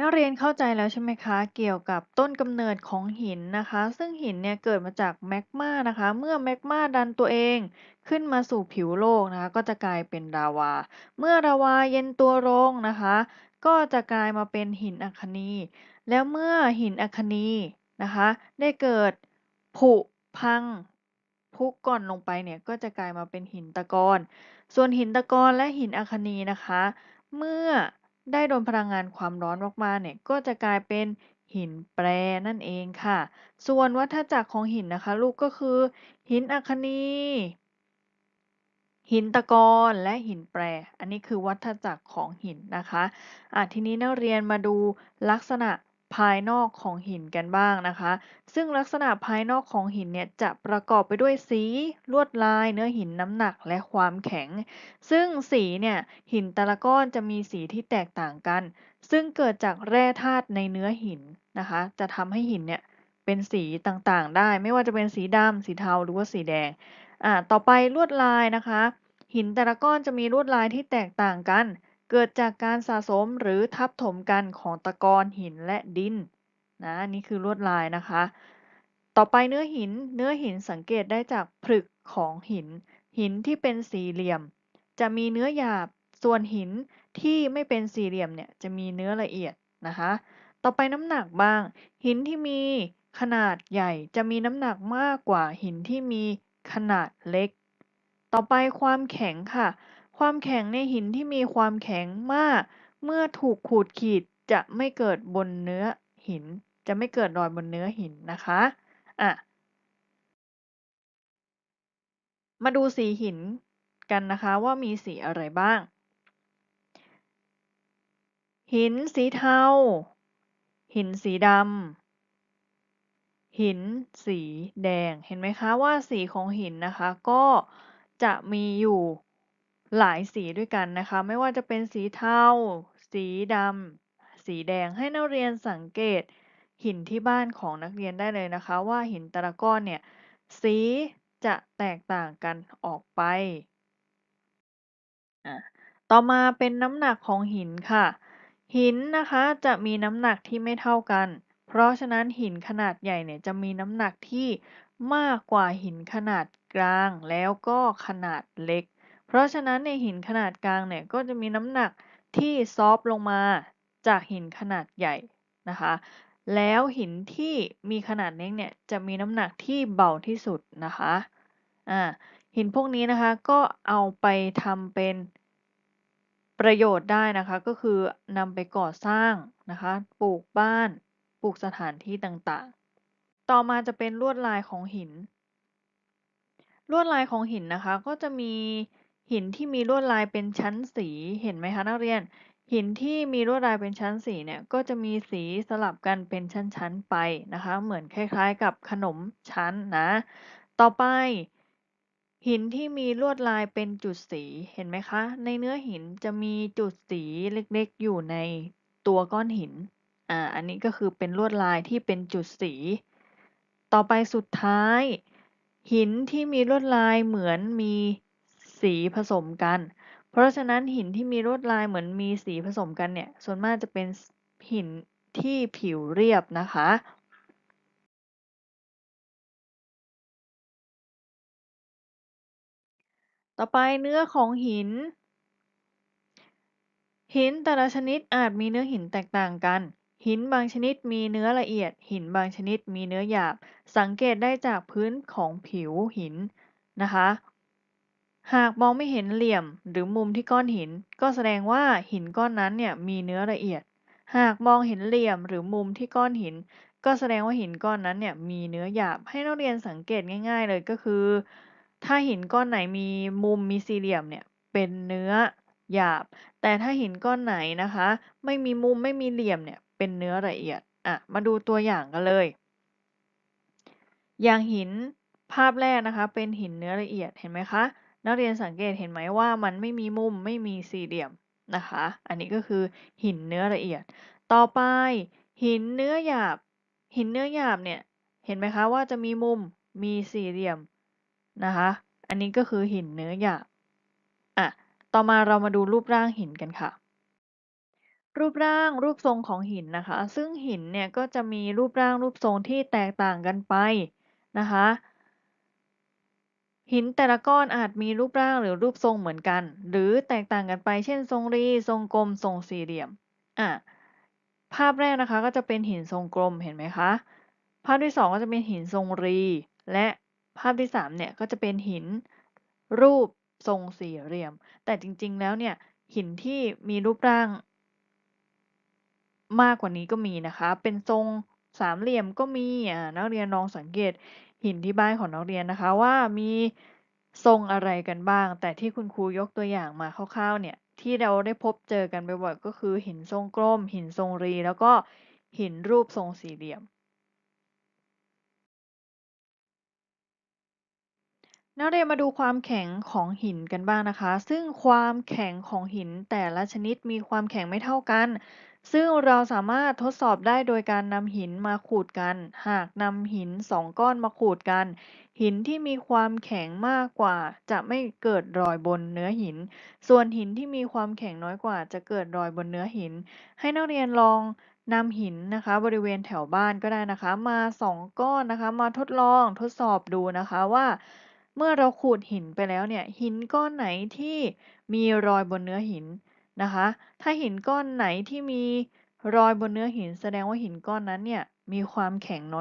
นักเรียนเข้าใจแล้วใช่ไหมคะ เกี่ยวกับต้นกำเนิดของหินนะคะ ซึ่งหินเนี่ยเกิดมาจากแมกมานะคะ เมื่อแมกมาดันตัวเองขึ้นมาสู่ผิวโลกนะคะ ก็จะกลายเป็นลาวา เมื่อลาวาเย็นตัวลงนะคะ ก็จะกลายมาเป็นหินอัคนี แล้วเมื่อหินอัคนีนะคะ ได้เกิดผุพังพุก่อนลงไปเนี่ยก็จะกลายมาเป็นหินตะกอนส่วนหินตะกอนและหินอัคนีนะคะ เมื่อ ได้โดนพลังงานความร้อนมากๆเนี่ยก็จะกลายเป็นหินแปรนั่นเองค่ะ ส่วนวัฏจักรของหินนะคะ ลูกก็คือ หินอัคนีหินตะกอนและหินแปร อันนี้คือวัฏจักรของหินนะคะอะทีนี้นักเรียนมาดูลักษณะ ภายนอกของหินกันบ้างนะคะ ซึ่งลักษณะภายนอกของหินเนี่ยจะประกอบไปด้วยสี ลวดลาย เนื้อหินน้ำหนักและความแข็ง ซึ่งสีเนี่ยหินแต่ละก้อนจะมีสีที่แตกต่างกัน ซึ่งเกิดจากแร่ธาตุในเนื้อหินนะคะ จะทำให้หินเนี่ยเป็นสีต่างๆ ได้ ไม่ว่าจะเป็นสีดำสีเทาหรือว่าสีแดงอ่าต่อไปลวดลายนะคะ หินแต่ละก้อนจะมีลวดลายที่แตกต่างกัน เกิดจากการสะสมหรือทับถมกันของตะกอนหินและดินนะนี่คือลวดลายนะคะ ต่อไปเนื้อหินเนื้อหินสังเกตได้จากผลึกของหิน หินที่เป็นสี่เหลี่ยม จะมีเนื้อหยาบส่วนหินที่ไม่เป็นสี่เหลี่ยมเนี่ยจะมีเนื้อละเอียดนะคะ ต่อไปน้ำหนักบ้าง หินที่มีขนาดใหญ่จะมีน้ำหนักมากกว่าหินที่มีขนาดเล็ก ต่อไปความแข็งค่ะ ความแข็งในหินที่มีความแข็งมากเมื่อถูกขูดขีดจะไม่เกิดบนเนื้อหิน จะไม่เกิดรอยบนเนื้อหินนะคะอะมาดูสีหินกันนะคะว่ามีสีอะไรบ้าง หินสีเทา หินสีดำ หินสีแดง เห็นไหมคะว่าสีของหินนะคะ ก็จะมีอยู่ หลายสีด้วยกันนะคะ ไม่ว่าจะเป็นสีเทา สีดำ สีแดง ให้นักเรียนสังเกตหินที่บ้านของนักเรียนได้เลยนะคะ ว่าหินแต่ละก้อนเนี่ย สีจะแตกต่างกันออกไป ต่อมาเป็นน้ำหนักของหินค่ะ หินนะคะจะมีน้ำหนักที่ไม่เท่ากัน เพราะฉะนั้นหินขนาดใหญ่เนี่ยจะมีน้ำหนักที่มากกว่าหินขนาดกลางแล้วก็ขนาดเล็ก เพราะฉะนั้นในหินขนาดกลางเนี่ยก็จะมีน้ำหนักที่ซอฟลงมาจากหินขนาดใหญ่นะคะ แล้วหินที่มีขนาดเล็กเนี่ยจะมีน้ำหนักที่เบาที่สุดนะคะอ่าหินพวกนี้นะคะก็เอาไปทำเป็นประโยชน์ได้นะคะก็คือนำไปก่อสร้างนะคะปลูกบ้านปลูกสถานที่ต่างๆ ต่อมาจะเป็นลวดลายของหิน ลวดลายของหินนะคะก็จะมี หินที่มีลวดลายเป็นชั้นสีเห็นไหมคะนักเรียน หินที่มีลวดลายเป็นชั้นสีเนี่ยก็จะมีสีสลับกันเป็นชั้นๆไปนะคะ เหมือนคล้ายๆ กับขนมชั้นนะ ต่อไป หินที่มีลวดลายเป็นจุดสีเห็นไหมคะ ในเนื้อหินจะมีจุดสีเล็กๆ อยู่ในตัวก้อนหินอ่าอันนี้ก็คือเป็นลวดลายที่เป็นจุดสี ต่อไปสุดท้าย หินที่มีลวดลายเหมือนมี สีผสมกัน เพราะฉะนั้นหินที่มีลวดลายเหมือนมีสีผสมกันเนี่ย ส่วนมากจะเป็นหินที่ผิวเรียบนะคะต่อไปเนื้อของหิน หินแต่ละชนิดอาจมีเนื้อหินแตกต่างกัน หินบางชนิดมีเนื้อละเอียด หินบางชนิดมีเนื้อหยาบ สังเกตได้จากพื้นของผิวหินนะคะ หากมองไม่เห็นเหลี่ยมหรือมุมที่ก้อนหิน ก็แสดงว่าหินก้อนนั้นเนี่ยมีเนื้อละเอียด หากมองเห็นเหลี่ยมหรือมุมที่ก้อนหิน ก็แสดงว่าหินก้อนนั้นเนี่ยมีเนื้อหยาบให้นักเรียนสังเกตง่าย ๆ เลยก็คือ ถ้าหินก้อนไหนมีมุมมีสี่เหลี่ยมเนี่ยเป็นเนื้อหยาบ แต่ถ้าหินก้อนไหนนะคะ ไม่มีมุมไม่มีเหลี่ยมเนี่ยเป็นเนื้อละเอียดอะมาดูตัวอย่างกันเลย อย่างหินภาพแรกนะคะ เป็นหินเนื้อละเอียดเห็นไหมคะ นักเรียนสังเกตเห็นไหมว่ามันไม่มีมุมไม่มีสี่เหลี่ยมนะคะ อันนี้ก็คือหินเนื้อละเอียด ต่อไป หินเนื้อหยาบ หินเนื้อหยาบเนี่ยเห็นไหมคะว่าจะมีมุมมีสี่เหลี่ยมนะคะ อันนี้ก็คือหินเนื้อหยาบอะต่อมาเรามาดูรูปร่างหินกันค่ะ รูปร่างรูปทรงของหินนะคะ ซึ่งหินเนี่ยก็จะมีรูปร่างรูปทรงที่แตกต่างกันไปนะคะ หินแต่ละก้อนอาจมีรูปร่างหรือรูปทรงเหมือนกัน หรือแตกต่างกันไป เช่น ทรงรี ทรงกลม ทรงสี่เหลี่ยม อะ ภาพแรกนะคะก็จะเป็นหินทรงกลม เห็นไหมคะ ภาพที่สองก็จะเป็นหินทรงรี และภาพที่สามเนี่ยก็จะเป็นหินรูปทรงสี่เหลี่ยม แต่จริงๆ แล้วเนี่ยหินที่มีรูปร่าง มากกว่านี้ก็มีนะคะ เป็นทรงสามเหลี่ยมก็มีอ่านักเรียนลองสังเกต หินที่บ้านของนักเรียนนะคะว่ามีทรงอะไรกันบ้าง แต่ที่คุณครูยกตัวอย่างมาคร่าวๆเนี่ยที่เราได้พบเจอกันบ่อยๆก็คือหินทรงกลม หินทรงรี แล้วก็หินรูปทรงสี่เหลี่ยม นักเรียนมาดูความแข็งของหินกันบ้างนะคะ ซึ่งความแข็งของหินแต่ละชนิดมีความแข็งไม่เท่ากัน ซึ่งเราสามารถทดสอบได้โดยการนำหินมาขูดกัน หากนำหินสองก้อนมาขูดกัน หินที่มีความแข็งมากกว่า จะไม่เกิดรอยบนเนื้อหิน ส่วนหินที่มีความแข็งน้อยกว่า จะเกิดรอยบนเนื้อหิน ให้นักเรียนลองนำหินนะคะ บริเวณแถวบ้านก็ได้นะคะ มาสองก้อนนะคะ มาทดลองทดสอบดูนะคะว่า เมื่อเราขูดหินไปแล้วเนี่ยหินก้อนไหนที่มีรอยบนเนื้อหิน นะคะ ถ้าหินก้อนไหนที่มีรอยบนเนื้อหินแสดงว่าหินก้อนนั้นเนี่ยมีความแข็งน้อย